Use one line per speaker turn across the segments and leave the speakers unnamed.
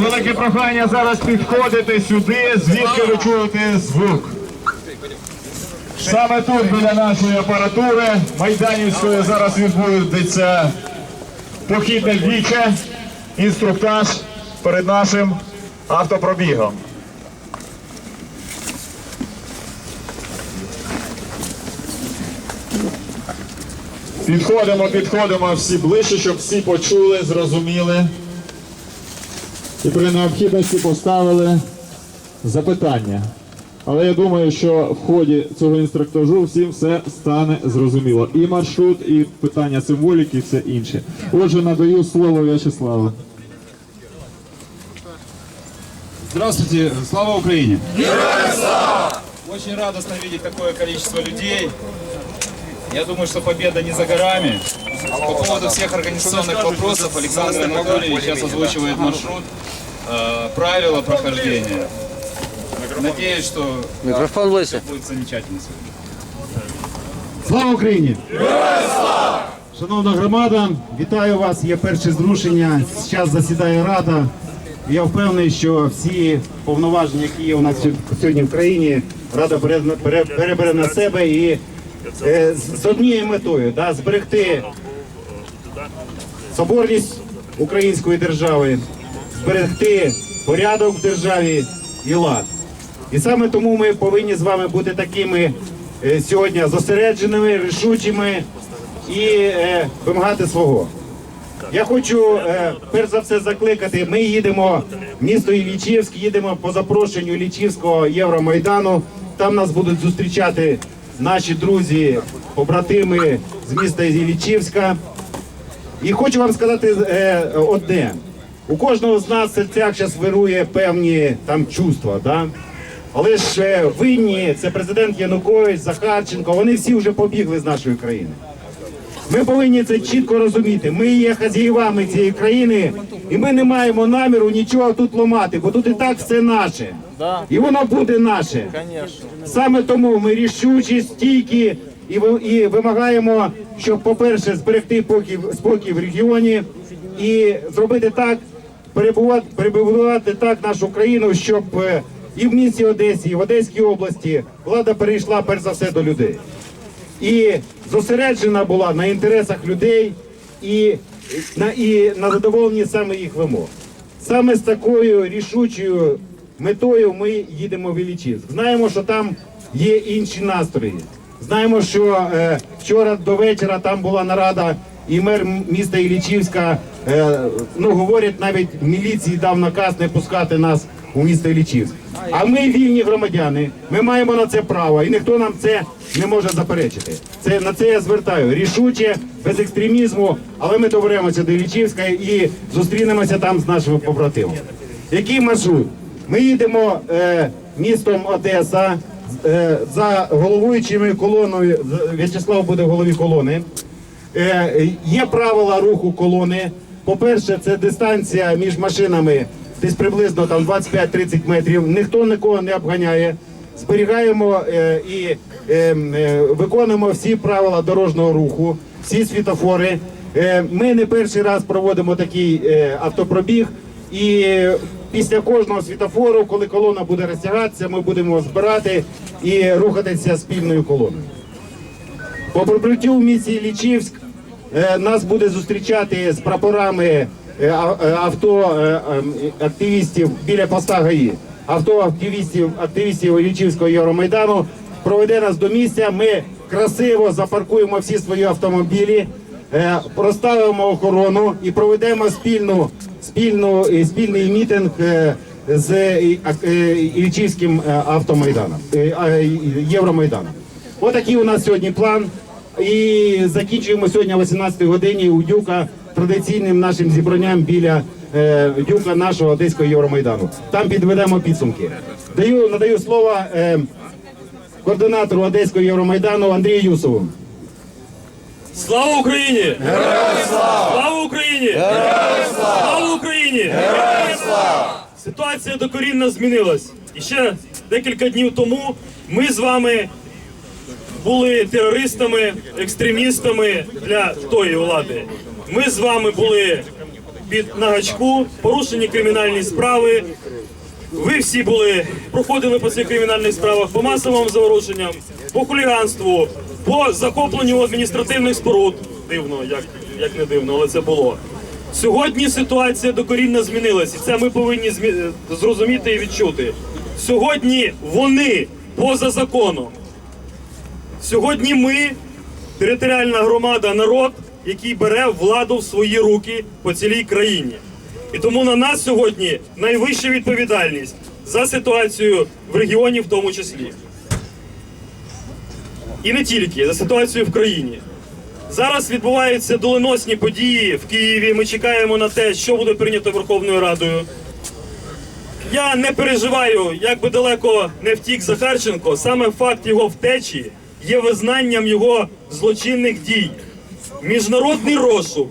велике прохання зараз підходити сюди, звідки ви чуєте звук. Саме тут біля нашої апаратури Майданівської зараз відбудеться похідне віче, інструктаж перед нашим автопробігом. Підходимо, підходимо всі ближче, щоб всі почули, зрозуміли і при необхідності поставили запитання. Але я думаю, що в ході цього інструктажу всім все стане зрозуміло. І маршрут, і питання символіки, і все інше. Отже, надаю слово В'ячеславу.
Здравствуйте, слава Украине! Очень радостно видеть такое количество людей. Я думаю, что победа не за горами. По поводу всех организационных вопросов Александр Анатольевич сейчас озвучивает маршрут, э, правила прохождения. Надеюсь, что
Микрофон ближче.
будет замечательно сегодня.
Слава Україні! Шановна громада, вітаю вас. Є перше зрушення. Зараз засідає Рада. Я впевнений, що всі повноваження, які є у нас сьогодні в країні, Рада бере, бере, перебере на себе і е, з з однією метою да, зберегти соборність української держави, зберегти порядок в державі і лад. І саме тому ми повинні з вами бути такими е, сьогодні зосередженими, рішучими і е, вимагати свого. Я хочу е, перш за все закликати. Ми їдемо в місто Іллічівськ, їдемо по запрошенню Іллічівського Євромайдану. Там нас будуть зустрічати наші друзі, побратими з міста Іллічівська. І хочу вам сказати одне: у кожного з нас в серцях зараз вирує певні там чувства, да? але ж винні це президент Янукович, Захарченко. Вони всі вже побігли з нашої країни. Ми повинні це чітко розуміти. Ми є хазяївами цієї країни, і ми не маємо наміру нічого тут ламати, бо тут і так все наше. І воно буде наше. Саме тому ми рішучі, стійкі і, вимагаємо, щоб, по-перше, зберегти покій, спокій в регіоні і зробити так, перебувати, так нашу країну, щоб е, і в місті Одесі, і в Одеській області влада перейшла перш за все до людей і зосереджена була на інтересах людей і на, і на задоволенні саме їх вимог. Саме з такою рішучою метою ми їдемо в Іллічівськ. Знаємо, що там є інші настрої. Знаємо, що е, вчора до вечора там була нарада, і мер міста Іллічівська, е, ну говорять, навіть міліції дав наказ не пускати нас у місто Іллічівськ. А ми вільні громадяни. Ми маємо на це право, і ніхто нам це не може заперечити. Це на це я звертаю рішуче, без екстремізму, але ми доберемося до Іллічівська і зустрінемося там з нашими побратимами. Який маршрут? Ми їдемо е, містом Одеса е, за головуючими колоною. В'ячеслав буде в голові колони. Е, є правила руху колони. По-перше, це дистанція між машинами десь приблизно там 25-30 метрів. Ніхто нікого не обганяє. Зберігаємо е, і е, виконуємо всі правила дорожнього руху, всі світофори. Ми не перший раз проводимо такий автопробіг. І після кожного світофору, коли колона буде розтягатися, ми будемо збирати і рухатися спільною колоною. По прибуттю в місті Лічівськ нас буде зустрічати з прапорами е, е, авто е, ем, активістів біля поста ГАІ. Авто активістів, активістів Лічівського Євромайдану проведе нас до місця. Ми красиво запаркуємо всі свої автомобілі, е, проставимо охорону і проведемо спільну, спільну, е, спільний мітинг е, з е, е, е, автомайданом, е, е, Євромайданом. Отакий у нас сьогодні план. І закінчуємо сьогодні о 18 годині у Дюка традиційним нашим зібранням біля е, Дюка нашого Одеського Євромайдану. Там підведемо підсумки. Даю, надаю слово е, координатору Одеського Євромайдану Андрію Юсову.
Слава Україні! Героям слава! Слава Україні! Героям слава! Слава Україні! Героям слава! Ситуація докорінно змінилась. І ще декілька днів тому ми з вами були терористами, екстремістами для тої влади. Ми з вами були під нагачку, порушені кримінальні справи. Ви всі були проходили по цих кримінальних справах по масовим заворушенням, по хуліганству, по захопленню адміністративних споруд. Дивно, як, як не дивно, але це було. Сьогодні ситуація докорінно змінилась, і це ми повинні змі- зрозуміти і відчути. Сьогодні вони поза законом. Сьогодні ми, територіальна громада, народ, який бере владу в свої руки по цілій країні. І тому на нас сьогодні найвища відповідальність за ситуацію в регіоні, в тому числі. І не тільки за ситуацію в країні. Зараз відбуваються доленосні події в Києві. Ми чекаємо на те, що буде прийнято Верховною Радою. Я не переживаю, як би далеко не втік Захарченко. Саме факт його втечі є визнанням його злочинних дій. Міжнародний розшук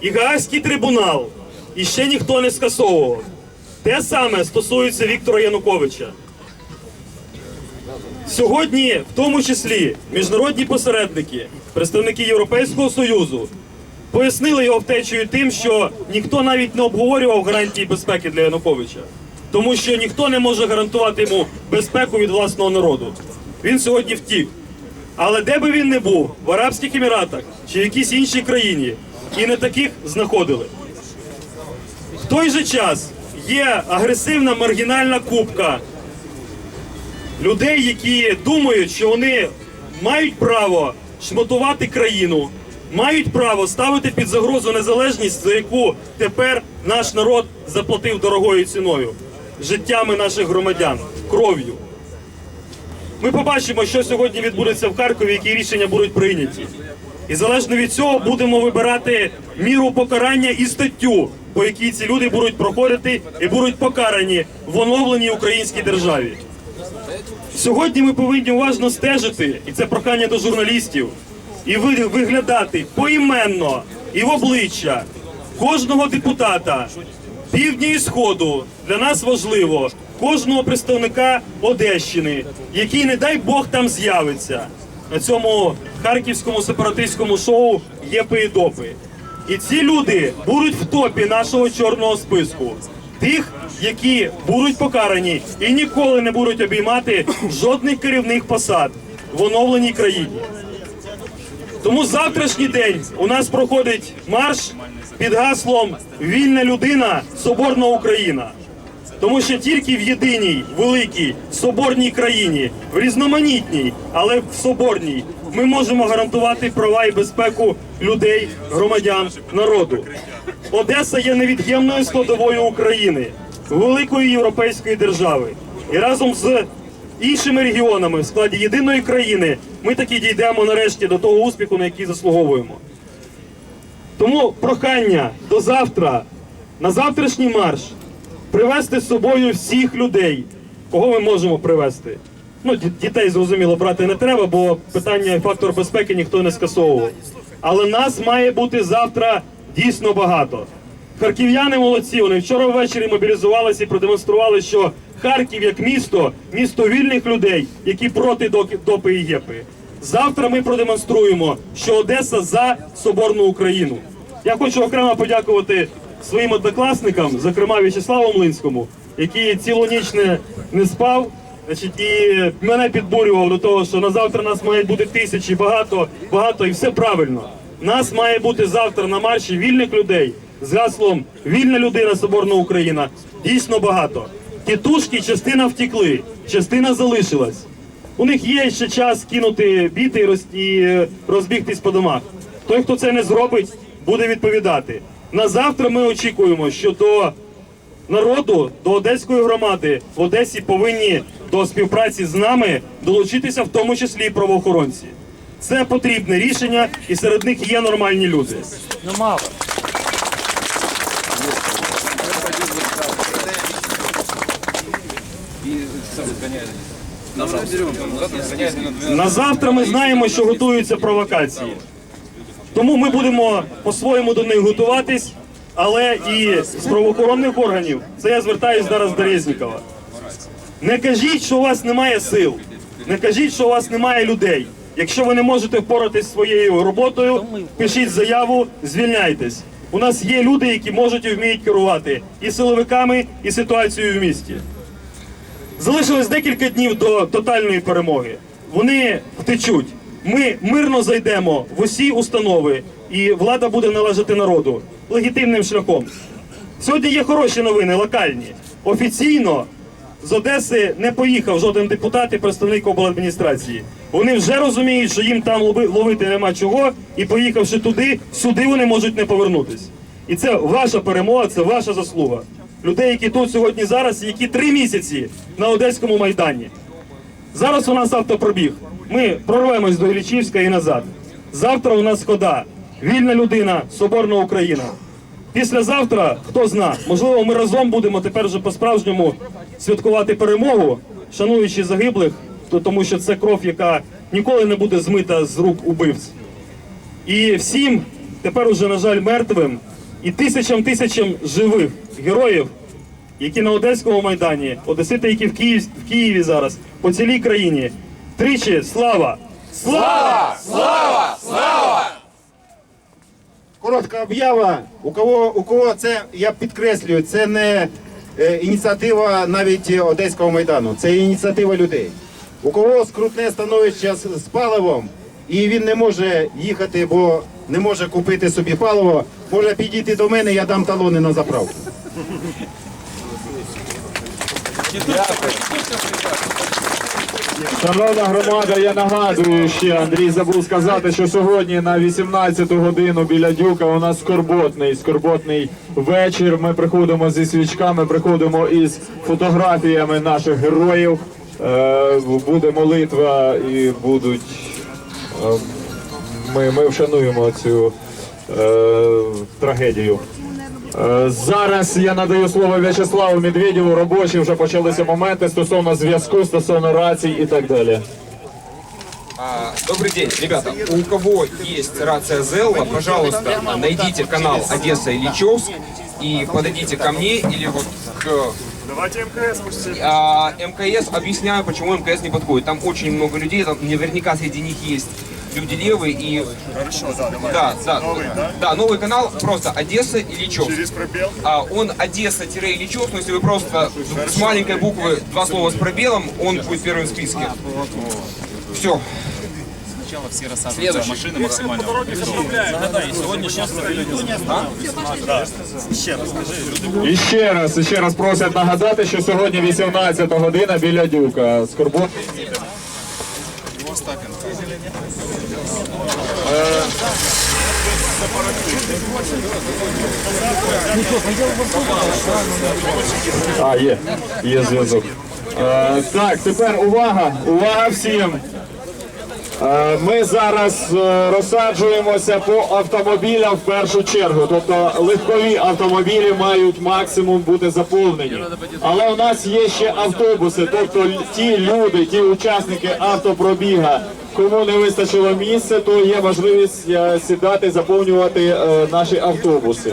і Гаазький трибунал і ще ніхто не скасовував. Те саме стосується Віктора Януковича. Сьогодні, в тому числі, міжнародні посередники, представники Європейського Союзу, пояснили його втечею тим, що ніхто навіть не обговорював гарантії безпеки для Януковича, тому що ніхто не може гарантувати йому безпеку від власного народу. Він сьогодні втік. Але де би він не був, в Арабських Еміратах чи в якійсь іншій країні, і не таких знаходили. В той же час є агресивна маргінальна купка людей, які думають, що вони мають право шмотувати країну, мають право ставити під загрозу незалежність, за яку тепер наш народ заплатив дорогою ціною, життями наших громадян, кров'ю. Ми побачимо, що сьогодні відбудеться в Харкові, які рішення будуть прийняті. І залежно від цього будемо вибирати міру покарання і статтю, по якій ці люди будуть проходити і будуть покарані в оновленій українській державі. Сьогодні ми повинні уважно стежити, і це прохання до журналістів, і виглядати поіменно і в обличчя кожного депутата півдня і сходу. Для нас важливо кожного представника Одещини, який, не дай Бог, там з'явиться на цьому харківському сепаратистському шоу Єпи і допи. І ці люди будуть в топі нашого чорного списку. Тих, які будуть покарані і ніколи не будуть обіймати жодних керівних посад в оновленій країні. Тому завтрашній день у нас проходить марш під гаслом Вільна людина, соборна Україна. Тому що тільки в єдиній великій соборній країні, в різноманітній, але в соборній, ми можемо гарантувати права і безпеку людей, громадян, народу. Одеса є невід'ємною складовою України, великої європейської держави. І разом з іншими регіонами в складі єдиної країни ми таки дійдемо нарешті до того успіху, на який заслуговуємо. Тому прохання до завтра, на завтрашній марш, привезти з собою всіх людей, кого ми можемо привезти. Ну, дітей зрозуміло брати не треба, бо питання і фактор безпеки ніхто не скасовував. Але нас має бути завтра дійсно багато. Харків'яни молодці. Вони вчора ввечері мобілізувалися і продемонстрували, що Харків як місто, місто вільних людей, які проти допи і єпи. Завтра ми продемонструємо, що Одеса за соборну Україну. Я хочу окремо подякувати своїм однокласникам, зокрема В'ячеславу Млинському, який цілу ніч не, спав. Значить, і мене підбурював до того, що на завтра нас мають бути тисячі, багато, багато, і все правильно. Нас має бути завтра на марші вільних людей з гаслом Вільна людина, соборна Україна. Дійсно багато. Тітушки частина втікли, частина залишилась. У них є ще час кинути біти і е, розбігтись по домах. Той, хто це не зробить, буде відповідати. На завтра ми очікуємо, що до народу, до одеської громади в Одесі повинні до співпраці з нами долучитися, в тому числі і правоохоронці. Це потрібне рішення, і серед них є нормальні люди. На завтра ми знаємо, що готуються провокації. Тому ми будемо по-своєму до них готуватись, але і з правоохоронних органів, це я звертаюся зараз до Резнікова. Не кажіть, що у вас немає сил, не кажіть, що у вас немає людей. Якщо ви не можете впоратись своєю роботою, пишіть заяву, звільняйтесь. У нас є люди, які можуть і вміють керувати і силовиками, і ситуацією в місті. Залишилось декілька днів до тотальної перемоги. Вони втечуть. Ми мирно зайдемо в усі установи, і влада буде належати народу легітимним шляхом. Сьогодні є хороші новини, локальні. Офіційно з Одеси не поїхав жоден депутат і представник обладміністрації. Вони вже розуміють, що їм там ловити нема чого, і поїхавши туди, сюди вони можуть не повернутись. І це ваша перемога, це ваша заслуга. Людей, які тут сьогодні зараз, які три місяці на Одеському майдані. Зараз у нас автопробіг. Ми прорвемось до Іллічівська і назад. Завтра у нас хода. Вільна людина, соборна Україна. Післязавтра, хто зна, можливо, ми разом будемо тепер вже по-справжньому святкувати перемогу, шануючи загиблих, тому що це кров, яка ніколи не буде змита з рук убивць. І всім, тепер уже, на жаль, мертвим, і тисячам тисячам живих героїв, які на Одеському майдані, Одесити, які в, Київ, в Києві зараз, по цілій країні. Тричі слава! Слава! Слава! Слава!
Коротка об'ява. У кого, у кого це, я підкреслюю, це не е, ініціатива навіть Одеського майдану, це ініціатива людей. У кого скрутне становище з, з паливом, і він не може їхати, бо не може купити собі паливо, може підійти до мене, я дам талони на заправку.
Шановна громада, я нагадую ще, Андрій забув сказати, що сьогодні на 18 годину біля Дюка у нас скорботний, скорботний вечір. Ми приходимо зі свічками, приходимо із фотографіями наших героїв. Е, Буде молитва і будуть. е, Ми, ми вшануємо цю е, трагедію. Е, Зараз я надаю слово В'ячеславу Медведєву. Робочі вже почалися моменти стосовно зв'язку, стосовно рацій і так далі.
А, Добрый день, ребята. У кого есть рация Зелла, пожалуйста, найдите канал Одесса Ильичевск и подойдите ко мне или вот к
Давайте МКС
а, МКС. Объясняю, почему МКС не подходит. Там очень много людей, там наверняка среди них есть люди левые и...
Хорошо, да, давай.
Да, да,
Новый, да?
да, новый канал просто Одесса Ильичевск.
Через пробел.
А он Одесса-Ильичевск, но если вы просто с маленькой буквы два слова с пробелом, он будет первым в списке. Все.
Все рассаживаются в машины максимально.
І ще раз, і ще раз просять нагадати, що сьогодні 18 година біля Дюка. Скорбот. А, є, є зв'язок. Е, так, тепер увага, увага всім. Е, Ми зараз е, розсаджуємося по автомобілям в першу чергу. Тобто легкові автомобілі мають максимум бути заповнені. Але у нас є ще автобуси, тобто ті люди, ті учасники автопробіга, кому не вистачило місця, то є можливість е, сідати, заповнювати е, наші автобуси.